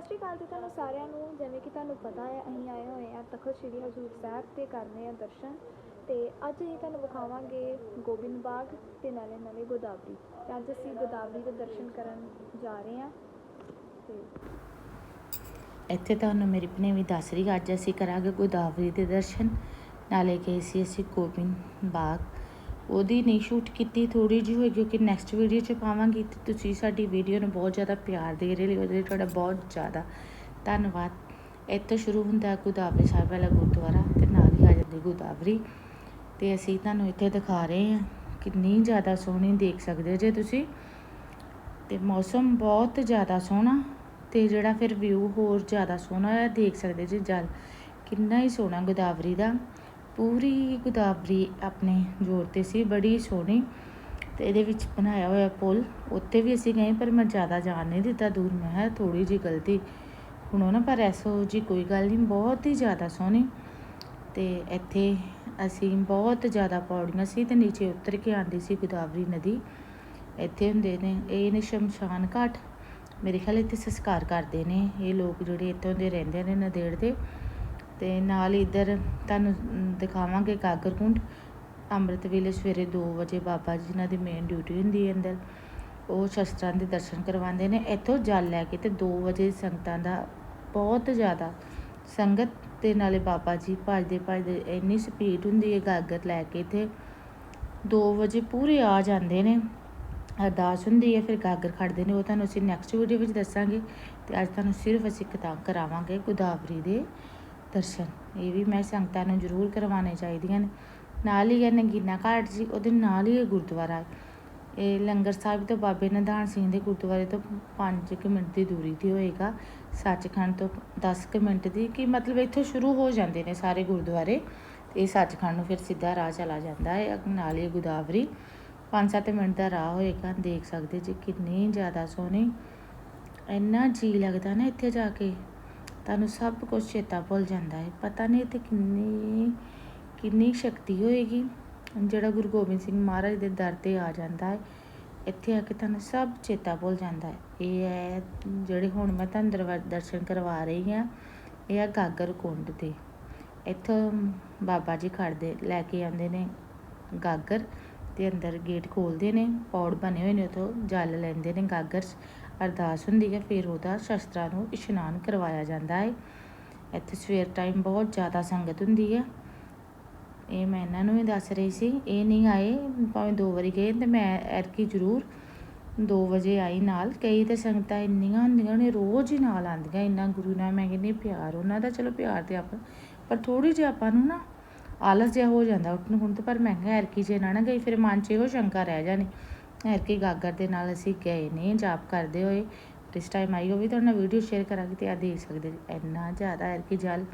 ਸਤਿ ਸ਼੍ਰੀ ਅਕਾਲ ਜੀ ਤੁਹਾਨੂੰ ਸਾਰਿਆਂ ਨੂੰ। ਜਿਵੇਂ ਕਿ ਤੁਹਾਨੂੰ ਪਤਾ ਹੈ, ਅਸੀਂ ਆਏ ਹੋਏ ਹਾਂ ਤਖਤ ਸ੍ਰੀ ਹਜ਼ੂਰ ਸਾਹਿਬ ਤੇ ਕਰਨੇ ਆ ਦਰਸ਼ਨ। ਤੇ ਅੱਜ ਅਸੀਂ ਤੁਹਾਨੂੰ ਵਿਖਾਵਾਂਗੇ ਗੋਬਿੰਦ ਬਾਗ ਤੇ ਨਾਲੇ ਨਾਲੇ ਗੋਦਾਵਰੀ। ਤੇ ਅੱਜ ਅਸੀਂ ਗੋਦਾਵਰੀ ਦੇ ਦਰਸ਼ਨ ਕਰਨ ਜਾ ਰਹੇ ਹਾਂ। ਤੇ ਇੱਥੇ ਤੁਹਾਨੂੰ ਮੇਰੀ ਭਣੇਵੀਂ ਦੱਸ ਰਹੀ ਅੱਜ ਅਸੀਂ ਕਰਾਂਗੇ ਗੋਦਾਵਰੀ ਦੇ ਦਰਸ਼ਨ। ਨਾਲੇ ਗਏ ਸੀ ਅਸੀਂ ਗੋਬਿੰਦ ਬਾਗ। ਉਹਦੀ ਨਹੀਂ ਸ਼ੂਟ ਕੀਤੀ ਥੋੜੀ ਜਿਹੀ ਹੋਈ ਕਿਉਂਕਿ ਨੈਕਸਟ ਵੀਡੀਓ 'ਚ ਪਾਵਾਂਗੀ ਤੇ ਤੁਸੀਂ ਸਾਡੀ ਵੀਡੀਓ ਨੂੰ ਬਹੁਤ ਜ਼ਿਆਦਾ ਪਿਆਰ ਦੇ ਰਹੇ ਹੋ, ਉਹਦੇ ਲਈ ਤੁਹਾਡਾ ਬਹੁਤ ਜ਼ਿਆਦਾ ਧੰਨਵਾਦ। ਇੱਥੋਂ ਸ਼ੁਰੂ ਹੁੰਦਾ ਗੋਦਾਵਰੀ ਸਾਹਿਬ ਵਾਲਾ ਗੁਰਦੁਆਰਾ ਤੇ ਨਾਲ ਹੀ ਆ ਜਾਂਦੀ ਗੋਦਾਵਰੀ। ਤੇ ਅਸੀਂ ਤੁਹਾਨੂੰ ਇੱਥੇ ਦਿਖਾ ਰਹੇ ਹਾਂ ਕਿੰਨੀ ਜ਼ਿਆਦਾ ਸੋਹਣੀ ਦੇਖ ਸਕਦੇ ਜੇ ਤੁਸੀਂ। ਤੇ ਮੌਸਮ ਬਹੁਤ ਜ਼ਿਆਦਾ ਸੋਹਣਾ ਤੇ ਜਿਹੜਾ ਫਿਰ ਵਿਊ ਹੋਰ ਜ਼ਿਆਦਾ ਸੋਹਣਾ ਹੈ ਦੇਖ ਸਕਦੇ ਜੀ ਜਲ। ਕਿੰਨਾ ਹੀ ਸੋਹਣਾ ਗੋਦਾਵਰੀ ਦਾ। ਪੂਰੀ ਗੋਦਾਵਰੀ ਆਪਣੇ ਜੋਰ ਤੇ ਸੀ, ਬੜੀ ਸੋਹਣੀ ਤੇ ਇਹਦੇ ਵਿੱਚ ਬਣਾਇਆ ਹੋਇਆ ਪੁਲ ਉੱਤੇ ਵੀ ਅਸੀਂ ਗਏ ਪਰ ਮੈਂ ਜ਼ਿਆਦਾ ਜਾਣ ਨਹੀਂ ਦਿੱਤਾ ਦੂਰ, ਮੈਂ ਹੈ ਥੋੜੀ ਜੀ ਗਲਤੀ ਹੁਣ ਉਹ ਨਾ, ਪਰ ਐਸੋ ਜੀ ਕੋਈ ਗੱਲ ਨਹੀਂ, ਬਹੁਤ ਹੀ ਜ਼ਿਆਦਾ ਸੋਹਣੀ ਤੇ ਇੱਥੇ ਅਸੀਂ ਬਹੁਤ ਜ਼ਿਆਦਾ ਪੌੜੀਆਂ ਸੀ ਤੇ ਨੀਚੇ ਉਤਰ ਕੇ ਆਂਦੀ ਸੀ ਗੋਦਾਵਰੀ ਨਦੀ, ਇੱਥੇ ਹੁੰਦੇ ਨੇ, ਇਹ ਨੇ ਸ਼ਮਸ਼ਾਨ ਘਾਟ, ਮੇਰੇ ਖਿਆਲ ਇੱਥੇ ਸੰਸਕਾਰ ਕਰਦੇ ਨੇ, ਇਹ ਲੋਕ ਜਿਹੜੇ ਇੱਥੋਂ ਦੇ ਰਹਿੰਦੇ ਨੇ ਨਦੇੜ ਦੇ ਤੇ ਨਾਲ ਇੱਧਰ ਤੁਹਾਨੂੰ ਦਿਖਾਵਾਂਗੇ ਗਾਗਰਕੁੰਡ ਅੰਮ੍ਰਿਤ ਵੇਲੇ ਸਵੇਰੇ 2 ਵਜੇ ਬਾਬਾ ਜੀ ਨਾਲ ਦੀ ਮੇਨ ਡਿਊਟੀ ਹੁੰਦੀ ਹੈ ਅੰਦਰ, ਉਹ ਸ਼ਸਤਰਾਂ ਦੇ ਦਰਸ਼ਨ ਕਰਵਾਉਂਦੇ ਨੇ। ਇੱਥੋਂ ਜਲ ਲੈ ਕੇ ਤੇ 2 ਵਜੇ ਸੰਗਤਾਂ ਦਾ ਬਹੁਤ ਜ਼ਿਆਦਾ ਸੰਗਤ ਤੇ ਨਾਲੇ ਬਾਬਾ ਜੀ ਭਜਦੇ ਭਜਦੇ ਇੰਨੀ ਸਪੀਡ ਹੁੰਦੀ ਹੈ ਗਾਗਰ ਲੈ ਕੇ ਤੇ 2 ਵਜੇ ਪੂਰੇ ਆ ਜਾਂਦੇ ਨੇ। ਅਰਦਾਸ ਹੁੰਦੀ ਹੈ, ਫਿਰ ਗਾਗਰ ਖੜਦੇ ਨੇ। ਉਹ ਤੁਹਾਨੂੰ ਅਸੀਂ ਨੈਕਸਟ ਵੀਡੀਓ ਵਿੱਚ ਦੱਸਾਂਗੇ ਤੇ ਅੱਜ ਤੁਹਾਨੂੰ ਸਿਰਫ ਅਸੀਂ ਕਿਤਾਬ ਕਰਾਵਾਂਗੇ ਗੋਦਾਵਰੀ ਦੇ ਦਰਸ਼ਨ। ਇਹ ਵੀ ਮੈਂ ਸੰਗਤਾਂ ਨੂੰ ਜ਼ਰੂਰ ਕਰਵਾਉਣੇ ਚਾਹੀਦੀਆਂ ਨੇ। ਨਾਲ ਹੀ ਹੈ ਨਗੀਨਾ ਘਾਟ ਜੀ, ਉਹਦੇ ਨਾਲ ਹੀ ਇਹ ਗੁਰਦੁਆਰਾ। ਹੈ ਇਹ ਲੰਗਰ ਸਾਹਿਬ ਤੋਂ ਬਾਬੇ ਨਿਧਾਨ ਸਿੰਘ ਦੇ ਗੁਰਦੁਆਰੇ ਤੋਂ 5 ਮਿੰਟ ਦੀ ਦੂਰੀ ਤੇ ਹੋਏਗਾ। ਸੱਚਖੰਡ ਤੋਂ 10 ਮਿੰਟ ਦੀ, ਕਿ ਮਤਲਬ ਇੱਥੋਂ ਸ਼ੁਰੂ ਹੋ ਜਾਂਦੇ ਨੇ ਸਾਰੇ ਗੁਰਦੁਆਰੇ। ਤੇ ਇਹ ਸੱਚਖੰਡ ਨੂੰ ਫਿਰ ਸਿੱਧਾ ਰਾਹ ਚਲਾ ਜਾਂਦਾ ਹੈ ਨਾਲ ਹੀ ਗੋਦਾਵਰੀ। 5-7 ਮਿੰਟ ਦਾ ਰਾਹ ਹੋਏਗਾ, ਦੇਖ ਸਕਦੇ ਜੀ ਕਿੰਨੀ ਜ਼ਿਆਦਾ ਸੋਹਣੀ। ਇੰਨਾ ਜੀ ਲੱਗਦਾ ਨਾ ਇੱਥੇ ਜਾ ਕੇ। ਤੁਹਾਨੂੰ ਸਭ ਕੁਝ ਚੇਤਾ ਭੁੱਲ ਜਾਂਦਾ ਹੈ। ਪਤਾ ਨਹੀਂ ਇੱਥੇ ਕਿੰਨੀ ਕਿੰਨੀ ਸ਼ਕਤੀ ਹੋਏਗੀ। ਜਿਹੜਾ ਗੁਰੂ ਗੋਬਿੰਦ ਸਿੰਘ ਮਹਾਰਾਜ ਦੇ ਦਰ ਤੇ ਆ ਜਾਂਦਾ ਹੈ, ਇੱਥੇ ਆ ਕੇ ਤੁਹਾਨੂੰ ਸਭ ਚੇਤਾ ਭੁੱਲ ਜਾਂਦਾ ਹੈ। ਇਹ ਹੈ, ਜਿਹੜੇ ਹੁਣ ਮੈਂ ਤੁਹਾਨੂੰ ਦਰਵਾ- ਦਰਸ਼ਨ ਕਰਵਾ ਰਹੀ ਹਾਂ, ਇਹ ਹੈ ਗਾਗਰ ਕੁੰਡ ਦੇ। ਇੱਥੋਂ ਬਾਬਾ ਜੀ ਖੜਦੇ ਲੈ ਕੇ ਆਉਂਦੇ ਨੇ ਗਾਗਰ ਤੇ ਅੰਦਰ ਗੇਟ ਖੋਲਦੇ ਨੇ, ਪੌੜ ਬਣੇ ਹੋਏ ਨੇ ਉਥੋਂ ਜਲ ਲੈਂਦੇ ਨੇ ਗਾਗਰ। 'ਚ ਅਰਦਾਸ ਹੁੰਦੀ ਹੈ, ਫਿਰ ਉਹਦਾ ਸ਼ਸਤਰਾਂ ਨੂੰ ਇਸ਼ਨਾਨ ਕਰਵਾਇਆ ਜਾਂਦਾ ਹੈ। ਇੱਥੇ ਸਵੇਰ ਟਾਈਮ ਬਹੁਤ ਜ਼ਿਆਦਾ ਸੰਗਤ ਹੁੰਦੀ ਹੈ। ਇਹ ਮੈਂ ਇਹਨਾਂ ਨੂੰ ਵੀ ਦੱਸ ਰਹੀ ਸੀ। ਇਹ ਨਹੀਂ ਆਏ, ਭਾਵੇਂ ਦੋ ਵਾਰੀ ਗਏ ਤੇ ਮੈਂ ਐਰਕੀ ਜ਼ਰੂਰ 2 ਵਜੇ ਆਈ ਨਾਲ। ਕਈ ਤੇ ਸੰਗਤਾਂ ਇੰਨੀਆਂ ਹੁੰਦੀਆਂ ਨੇ ਰੋਜ਼ ਹੀ ਨਾਲ ਆਉਂਦੀਆਂ ਇੰਨਾ ਗੁਰੂ ਨਾਲ। ਮੈਂ ਕਹਿੰਦੀ, ਪਿਆਰ ਉਹਨਾਂ ਦਾ, ਚਲੋ ਪਿਆਰ ਤੇ ਆਪਾਂ, ਪਰ ਥੋੜੀ ਜਿਹੀ ਆਪਾਂ ਨੂੰ ਨਾ ਆਲਸ ਜਿਹਾ ਹੋ ਜਾਂਦਾ ਉੱਠਣ ਹੁਣ ਤੇ। ਪਰ ਮੈਂ ਕਿਹਾ ਐਰਕੀ ਜੇ ਨਾ ਨਾ ਗਈ, ਫਿਰ ਮਨ 'ਚ ਇਹੋ ਸ਼ੰਕਾ ਰਹਿ ਜਾਣੀ। ਐਰਕੀ ਗਾਗਰ ਦੇ ਨਾਲ ਅਸੀਂ ਗਏ ਨੇ, ਜਾਪ ਕਰਦੇ ਹੋਏ। ਇਸ ਟਾਈਮ ਆਈ, ਉਹ ਵੀ ਤੁਹਾਡੇ ਨਾਲ ਵੀਡੀਓ ਸ਼ੇਅਰ ਕਰਾਂਗੀ ਤੇ ਆ ਦੇਖ ਸਕਦੇ ਇੰਨਾ ਜ਼ਿਆਦਾ ਐਰਕੀ ਜਲ।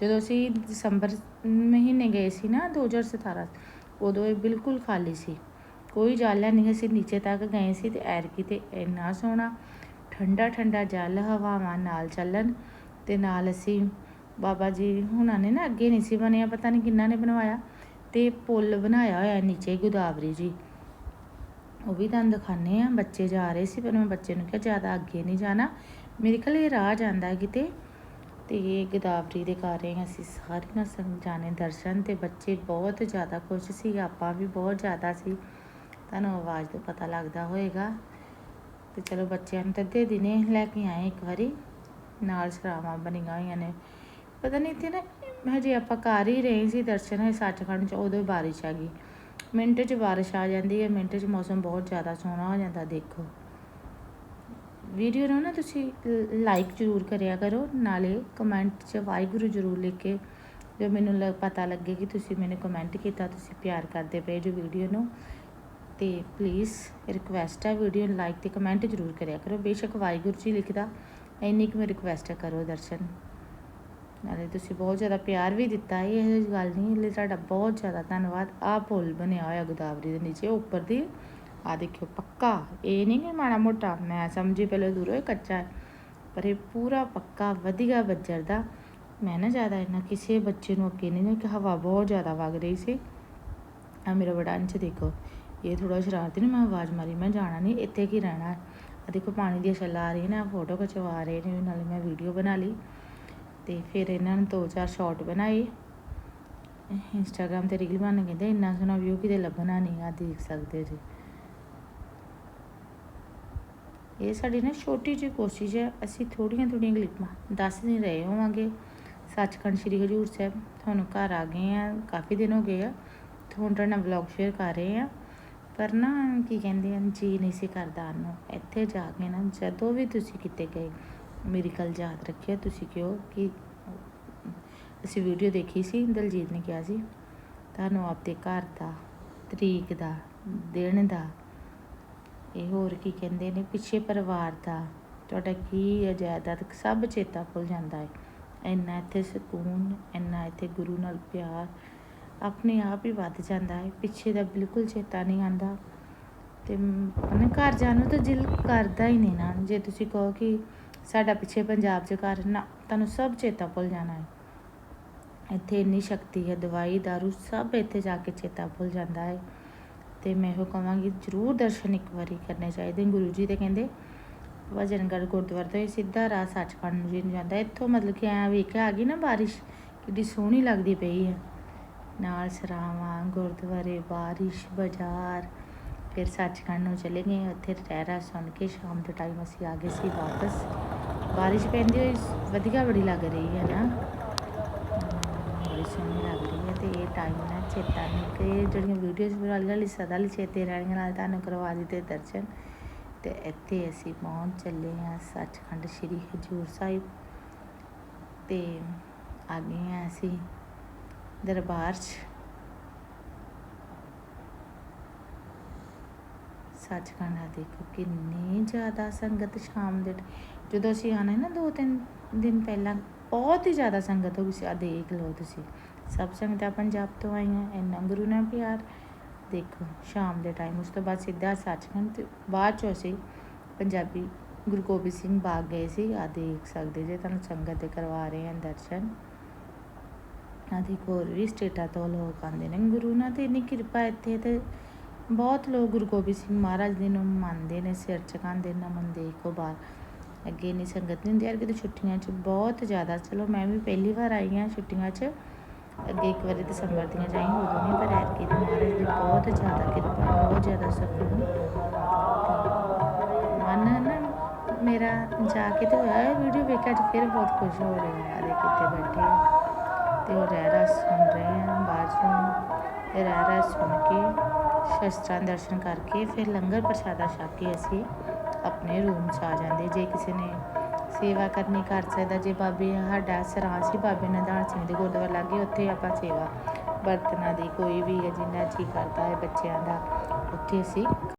ਜਦੋਂ ਅਸੀਂ ਦਸੰਬਰ ਮਹੀਨੇ ਗਏ ਸੀ ਨਾ 2017 ਉਦੋਂ ਇਹ ਬਿਲਕੁਲ ਖਾਲੀ ਸੀ। ਕੋਈ ਜਲ ਨਹੀਂ ਅਸੀਂ ਨੀਚੇ ਤੱਕ ਗਏ ਸੀ ਤੇ ਐਰਕੀ ਤੇ ਇੰਨਾ ਸੋਹਣਾ, ਠੰਡਾ ਠੰਡਾ ਜਲ, ਹਵਾਵਾਂ ਨਾਲ ਚੱਲਣ ਤੇ ਨਾਲ ਅਸੀਂ ਬਾਬਾ ਜੀ ਹੁਣਾਂ ਨੇ ਨਾ ਅੱਗੇ ਨਹੀਂ ਸੀ ਬਣਿਆ, ਪਤਾ ਨਹੀਂ ਕਿੰਨਾ ਨੇ ਬਣਵਾਇਆ ਤੇ ਪੁੱਲ ਬਣਾਇਆ ਹੋਇਆ ਨੀਚੇ, ਗੋਦਾਵਰੀ ਜੀ। ਉਹ ਵੀ ਤੁਹਾਨੂੰ ਦਿਖਾਣੇ ਆ ਬੱਚੇ ਜਾ ਰਹੇ ਸੀ, ਪਰ ਮੈਂ ਬੱਚੇ ਨੂੰ ਕਿਹਾ ਜ਼ਿਆਦਾ ਅੱਗੇ ਨਹੀਂ ਜਾਣਾ। ਮੇਰੇ ਖਿਆਲ ਇਹ ਰਾਹ ਜਾਂਦਾ ਕਿਤੇ। ਤੇ ਇਹ ਗੋਦਾਵਰੀ ਦੇ ਕਰ ਰਹੇ ਅਸੀਂ ਸਾਰੀਆਂ ਸੰਗ ਜਾਣੇ ਦਰਸ਼ਨ ਤੇ ਬੱਚੇ ਬਹੁਤ ਜ਼ਿਆਦਾ ਖੁਸ਼ ਸੀ, ਆਪਾਂ ਵੀ ਬਹੁਤ ਜ਼ਿਆਦਾ ਸੀ। ਤੁਹਾਨੂੰ ਆਵਾਜ਼ ਤੋਂ ਪਤਾ ਲੱਗਦਾ ਹੋਏਗਾ। ਤੇ ਚਲੋ ਬੱਚਿਆਂ ਨੂੰ ਤਾਂ ਅੱਧੇ ਦਿਨੇ ਲੈ ਕੇ ਆਏ ਇੱਕ ਵਾਰੀ। ਨਾਲ ਸਰਾਵਾਂ ਬਣੀਆਂ ਹੋਈਆਂ ਨੇ। ਪਤਾ ਨਹੀਂ ਇੱਥੇ ਨਾ, ਹਜੇ ਆਪਾਂ ਕਰ ਹੀ ਰਹੇ ਸੀ ਦਰਸ਼ਨ ਹੈ ਸੱਚਖੰਡ ਚ ਉਦੋਂ ਹੀ ਬਾਰਿਸ਼ ਆ ਗਈ। ਮਿੰਟ 'ਚ ਬਾਰਿਸ਼ ਆ ਜਾਂਦੀ ਹੈ, ਮਿੰਟ 'ਚ ਮੌਸਮ ਬਹੁਤ ਜ਼ਿਆਦਾ ਸੋਹਣਾ ਹੋ ਜਾਂਦਾ, ਦੇਖੋ। ਵੀਡੀਓ ਨੂੰ ਨਾ ਤੁਸੀਂ ਲਾਈਕ ਜ਼ਰੂਰ ਕਰਿਆ ਕਰੋ, ਨਾਲੇ ਕਮੈਂਟ 'ਚ ਵਾਹਿਗੁਰੂ ਜ਼ਰੂਰ ਲਿਖ ਕੇ ਜੋ ਮੈਨੂੰ ਲ- ਪਤਾ ਲੱਗੇ ਕਿ ਤੁਸੀਂ ਮੈਨੂੰ ਕਮੈਂਟ ਕੀਤਾ, ਤੁਸੀਂ ਪਿਆਰ ਕਰਦੇ ਪਏ ਜੋ ਵੀਡੀਓ ਨੂੰ। ਤੇ ਪਲੀਜ਼ ਰਿਕੁਐਸਟ ਹੈ ਵੀਡੀਓ ਨੂੰ ਲਾਈਕ ਤੇ ਕਮੈਂਟ ਜ਼ਰੂਰ ਕਰਿਆ ਕਰੋ। ਬੇਸ਼ੱਕ ਵਾਹਿਗੁਰੂ ਜੀ ਲਿਖਦਾ, ਇੰਨੀ ਕੁ ਮੈਂ ਰਿਕੁਐਸਟ ਹੈ ਕਰੋ ਦਰਸ਼ਨ। ਨਾਲੇ ਤੁਸੀਂ ਬਹੁਤ ਜ਼ਿਆਦਾ ਪਿਆਰ ਵੀ ਦਿੱਤਾ ਹੈ ਇਹੋ ਜਿਹੀ ਗੱਲ ਨਹੀਂ ਲਈ ਤੁਹਾਡਾ ਬਹੁਤ ਜ਼ਿਆਦਾ ਧੰਨਵਾਦ। ਆਹ ਪੁਲ ਬਣਿਆ ਹੋਇਆ ਗੋਦਾਵਰੀ ਦੇ ਨੀਚੇ, ਉੱਪਰ ਦੀ। ਆ ਦੇਖਿਓ, ਪੱਕਾ। ਇਹ ਨਹੀਂ ਕਿ ਮਾੜਾ ਮੋਟਾ, ਮੈਂ ਸਮਝੀ ਪਹਿਲੇ ਦੂਰੋਂ, ਇਹ ਕੱਚਾ ਹੈ। ਪਰ ਇਹ ਪੂਰਾ ਪੱਕਾ, ਵਧੀਆ ਬੱਜਰ ਦਾ। ਮੈਂ ਨਾ ਜ਼ਿਆਦਾ ਇਹਨਾਂ ਕਿਸੇ ਬੱਚੇ ਨੂੰ ਅੱਗੇ ਨਹੀਂ ਕਿ ਹਵਾ ਬਹੁਤ ਜ਼ਿਆਦਾ ਵਗ ਰਹੀ ਸੀ। ਆ ਮੇਰਾ ਬੜਾ ਅੰਚ ਦੇਖੋ, ਇਹ ਥੋੜਾ ਸ਼ਰਾਰਤੀ ਨੇ, ਮੈਂ ਆਵਾਜ਼ ਮਾਰੀ, ਮੈਂ ਜਾਣਾ ਨਹੀਂ, ਇੱਥੇ ਕੀ ਰਹਿਣਾ ਹੈ? ਆ ਦੇਖੋ, ਪਾਣੀ ਦੀਆਂ ਛੱਲਾਂ ਆ ਰਹੀਆਂ ਨੇ ਫੋਟੋ ਖਿਚਵਾ ਰਹੇ ਨੇ, ਨਾਲੇ ਮੈਂ ਵੀਡੀਓ ਬਣਾ ਲਈ। ਤੇ ਫਿਰ ਇਹਨਾਂ ਨੇ ਦੋ ਚਾਰ ਸ਼ਾਟ ਬਣਾਏ। ਇੰਸਟਾਗ੍ਰam ਤੇ ਰੀਲ ਬਣ ਕਹਿੰਦੇ ਇੰਨਾ ਸੋਹਣਾ ਵਿਊ ਕਿਤੇ ਲੱਭਣਾ ਨਹੀਂ ਆ ਦੇਖ ਸਕਦੇ ਜੀ। ਇਹ ਸਾਡੀ ਨਾ ਛੋਟੀ ਜਿਹੀ ਕੋਸ਼ਿਸ਼ ਹੈ, ਅਸੀਂ ਥੋੜੀਆਂ ਥੋੜੀਆਂ ਕਲਿੱਪਾਂ ਦੱਸ ਨਹੀਂ ਰਹੇ ਹੋਵਾਂਗੇ। ਸੱਚਖੰਡ ਸ੍ਰੀ ਹਜੂਰ ਸਾਹਿਬ ਤੁਹਾਨੂੰ ਘਰ ਆ ਗਏ ਆ, ਕਾਫੀ ਦਿਨ ਹੋ ਗਏ ਆ। ਤੁਹਾਡੇ ਨਾਲ ਵਲੌਗ ਸ਼ੇਅਰ ਕਰ ਰਹੇ ਆ। ਪਰ ਨਾ ਕੀ ਕਹਿੰਦੇ ਆ, ਜੀ ਨਹੀਂ ਸੀ ਕਰਦਾ ਆਉਣ ਨੂੰ ਇੱਥੇ ਜਾ ਕੇ ਨਾ ਜਦੋਂ ਵੀ ਤੁਸੀਂ ਕਿਤੇ ਗਏ ਮੇਰੀ ਗੱਲ ਯਾਦ ਰੱਖਿਓ ਤੁਸੀਂ ਕਿਉਂ ਕਿ ਅਸੀਂ ਵੀਡੀਓ ਦੇਖੀ ਸੀ, ਦਲਜੀਤ ਨੇ ਕਿਹਾ ਸੀ, ਤੁਹਾਨੂੰ ਆਪਦੇ ਘਰ ਦਾ, ਤਰੀਕ ਦਾ, ਦਿਨ ਦਾ, ਇਹ ਹੋਰ ਕੀ ਕਹਿੰਦੇ ਨੇ, ਪਿੱਛੇ ਪਰਿਵਾਰ ਦਾ, ਤੁਹਾਡਾ ਕੀ ਹੈ ਜਾਇਦਾਦ, ਸਭ ਚੇਤਾ ਭੁੱਲ ਜਾਂਦਾ ਹੈ। ਇੰਨਾ ਇੱਥੇ ਸਕੂਨ, ਇੰਨਾ ਇੱਥੇ ਗੁਰੂ ਨਾਲ ਪਿਆਰ, ਆਪਣੇ ਆਪ ਹੀ ਵੱਧ ਜਾਂਦਾ ਹੈ, ਪਿੱਛੇ ਦਾ ਬਿਲਕੁਲ ਚੇਤਾ ਨਹੀਂ ਆਉਂਦਾ। ਤੇ ਆਪਣੇ ਘਰ ਜਾਣ ਨੂੰ ਤਾਂ ਦਿਲ ਕਰਦਾ ਹੀ ਨਹੀਂ ਨਾ, ਜੇ ਤੁਸੀਂ ਕਹੋ ਕਿ ਸਾਡਾ ਪਿੱਛੇ ਪੰਜਾਬ 'ਚ ਘਰ ਨਾ, ਤੁਹਾਨੂੰ ਸਭ ਚੇਤਾ ਭੁੱਲ ਜਾਣਾ ਹੈ। ਇੱਥੇ ਇੰਨੀ ਸ਼ਕਤੀ ਹੈ, ਦਵਾਈ, ਦਾਰੂ ਸਭ ਇੱਥੇ ਜਾ ਕੇ ਚੇਤਾ ਭੁੱਲ ਜਾਂਦਾ ਹੈ। ਤੇ ਮੈਂ ਇਹੋ ਕਹਾਂਗੀ, ਜਰੂਰ ਦਰਸ਼ਨ ਇੱਕ ਵਾਰੀ ਕਰਨੇ ਚਾਹੀਦੇ। ਨੇ। ਗੁਰੂ ਜੀ ਦੇ ਕਹਿੰਦੇ ਵਜਨਗੜ ਗੁਰਦੁਆਰਾ ਤੋਂ ਇਹ ਸਿੱਧਾ ਰਾਹ ਸੱਚਖੰਡ ਨੂੰ ਜੀ ਨੂੰ ਜਾਂਦਾ, ਇੱਥੋਂ ਮਤਲਬ ਕਿ ਐਂ ਵੇਖਿਆ ਆ ਗਈ ਨਾ ਬਾਰਿਸ਼ ਕਿੱਡੀ ਸੋਹਣੀ ਲੱਗਦੀ ਪਈ ਹੈ। ਨਾਲ ਸਰਾਵਾਂ, ਗੁਰਦੁਆਰੇ, ਬਾਰਿਸ਼, ਬਾਜ਼ਾਰ, ਫਿਰ ਸੱਚਖੰਡ ਨੂੰ ਚਲੇ ਗਏ। ਉੱਥੇ ਰਹਿਰਾ ਸੁਣ ਕੇ ਸ਼ਾਮ ਦੇ ਟਾਈਮ ਅਸੀਂ ਆ ਗਏ ਸੀ ਵਾਪਸ। ਬਾਰਿਸ਼ ਪੈਂਦੀ ਹੋਈ ਵਧੀਆ ਬੜੀ ਲੱਗ ਰਹੀ ਹੈ ਨਾ। ਬੜੀ ਸੋਹਣੀ ਲੱਗ ਰਹੀ ਹੈ ਤੇ ਇਹ ਟਾਈਮ ਨਾ ਚੇਤਾ ਨਹੀਂ ਕਿ ਜਿਹੜੀਆਂ ਵੀਡੀਓਜ਼ ਬਣਾਉਣ ਵਾਲੀ ਸਦਾ ਲਈ ਚੇਤੇ ਰਹਿਣੀਆਂ ਨਾਲ ਤੁਹਾਨੂੰ ਕਰਵਾ ਦਿੱਤੇ ਦਰਸ਼ਨ। ਤੇ ਇੱਥੇ ਅਸੀਂ ਪਹੁੰਚ ਚੱਲੇ ਹਾਂ ਸੱਚਖੰਡ ਸ੍ਰੀ ਹਜੂਰ ਸਾਹਿਬ। ਤੇ ਆ ਗਏ ਹਾਂ ਅਸੀਂ ਦਰਬਾਰ 'ਚ। ਸੱਚਖੰਡ ਆ ਦੇਖੋ ਕਿੰਨੀ ਜ਼ਿਆਦਾ ਸੰਗਤ ਸ਼ਾਮ ਦੇ ਜਦੋਂ ਅਸੀਂ ਆਣਾ ਨਾ ਦੋ ਤਿੰਨ ਦਿਨ ਪਹਿਲਾਂ, ਬਹੁਤ ਹੀ ਜ਼ਿਆਦਾ ਸੰਗਤ ਹੋ ਗਈ ਸੀ। ਆ ਦੇਖ ਲਓ ਤੁਸੀਂ। ਸਭ ਸੰਗਤਾਂ ਪੰਜਾਬ ਤੋਂ ਆਈਆਂ, ਇੰਨਾ ਗੁਰੂ ਨਾਲ ਪਿਆਰ। ਦੇਖੋ, ਸ਼ਾਮ ਦੇ ਟਾਈਮ ਉਸ ਤੋਂ ਬਾਅਦ ਸਿੱਧਾ ਸੱਚਖੰਡ ਤੇ ਬਾਅਦ ਚੋਂ ਅਸੀਂ ਪੰਜਾਬੀ ਗੁਰੂ ਗੋਬਿੰਦ ਸਿੰਘ ਬਾਗ ਗਏ ਸੀ। ਆ ਦੇਖ ਸਕਦੇ ਜੇ ਤੁਹਾਨੂੰ ਸੰਗਤ ਦੇ ਕਰਵਾ ਰਹੇ ਹਾਂ ਦਰਸ਼ਨ। ਆ ਦੇਖੋ, ਹੋਰ ਵੀ ਸਟੇਟਾਂ ਤੋਂ ਲੋਕ ਆਉਂਦੇ ਨੇ। ਗੁਰੂ ਨਾਲ ਤੇ ਇੰਨੀ ਕਿਰਪਾ ਇੱਥੇ ਤੇ ਬਹੁਤ ਲੋਕ ਗੁਰੂ ਗੋਬਿੰਦ ਸਿੰਘ ਮਹਾਰਾਜ ਜੀ ਨੂੰ ਮੰਨਦੇ ਨੇ, ਸਿਰ ਝੁਕਾਉਂਦੇ ਨਮਨ ਦੇਖੋ ਬਾਹਰ। ਅੱਗੇ ਨਹੀਂ ਸੰਗਤ ਨਹੀਂ ਹੁੰਦੀ ਯਾਰ ਕਿਤੇ ਛੁੱਟੀਆਂ 'ਚ ਬਹੁਤ ਜ਼ਿਆਦਾ, ਚਲੋ ਮੈਂ ਵੀ ਪਹਿਲੀ ਵਾਰ ਆਈ ਹਾਂ ਛੁੱਟੀਆਂ 'ਚ, ਅੱਗੇ ਇੱਕ ਵਾਰੀ ਦਸੰਬਰ ਦੀਆਂ ਜਾਈ ਉਦੋਂ ਨਹੀਂ ਪਰ ਐਤਕੀ ਦੀ ਮਹਾਰਾਜ ਦੀ ਬਹੁਤ ਜ਼ਿਆਦਾ ਕਿਰਪਾ, ਬਹੁਤ ਜ਼ਿਆਦਾ ਸਕੂਨ ਮਨ ਨਾ ਮੇਰਾ ਜਾ ਕੇ ਤੇ ਹੋਇਆ ਵੀਡੀਓ ਵੇਖ ਕੇ ਫਿਰ ਬਹੁਤ ਖੁਸ਼ ਹੋ ਰਹੀ ਹਾਂ ਦੇ ਕਿਤੇ ਬੈਠੇ ਹਾਂ ਤੇ ਉਹ ਰਹਿਰਾ ਸੁਣ ਰਹੇ ਹਾਂ ਬਾਜੂ ਰਹਿ ਰਹਿਰਾ ਸੁਣ ਕੇ, ਸ਼ਸਤਰਾਂ ਦਰਸ਼ਨ ਕਰਕੇ, ਫਿਰ ਲੰਗਰ ਪ੍ਰਸ਼ਾਦਾ ਛਕ ਕੇ ਅਸੀਂ ਆਪਣੇ ਰੂਮ 'ਚ ਆ ਜਾਂਦੇ, ਜੇ ਕਿਸੇ ਨੇ ਸੇਵਾ ਕਰਨੀ ਕਰ ਸਕਦਾ, ਜੇ ਬਾਬੇ ਸਾਡਾ ਸਰਾਂ ਸੀ, ਬਾਬੇ ਨਿਧਾਨ ਸਿੰਘ ਦੇ ਗੁਰਦੁਆਰਾ ਲਾਗੇ, ਉੱਥੇ ਆਪਾਂ ਸੇਵਾ ਬਰਤਨਾਂ ਦੀ ਕੋਈ ਵੀ ਹੈ, ਜਿੰਨਾ ਜੀ ਕਰਦਾ ਹੈ ਬੱਚਿਆਂ ਦਾ, ਉੱਥੇ ਅਸੀਂ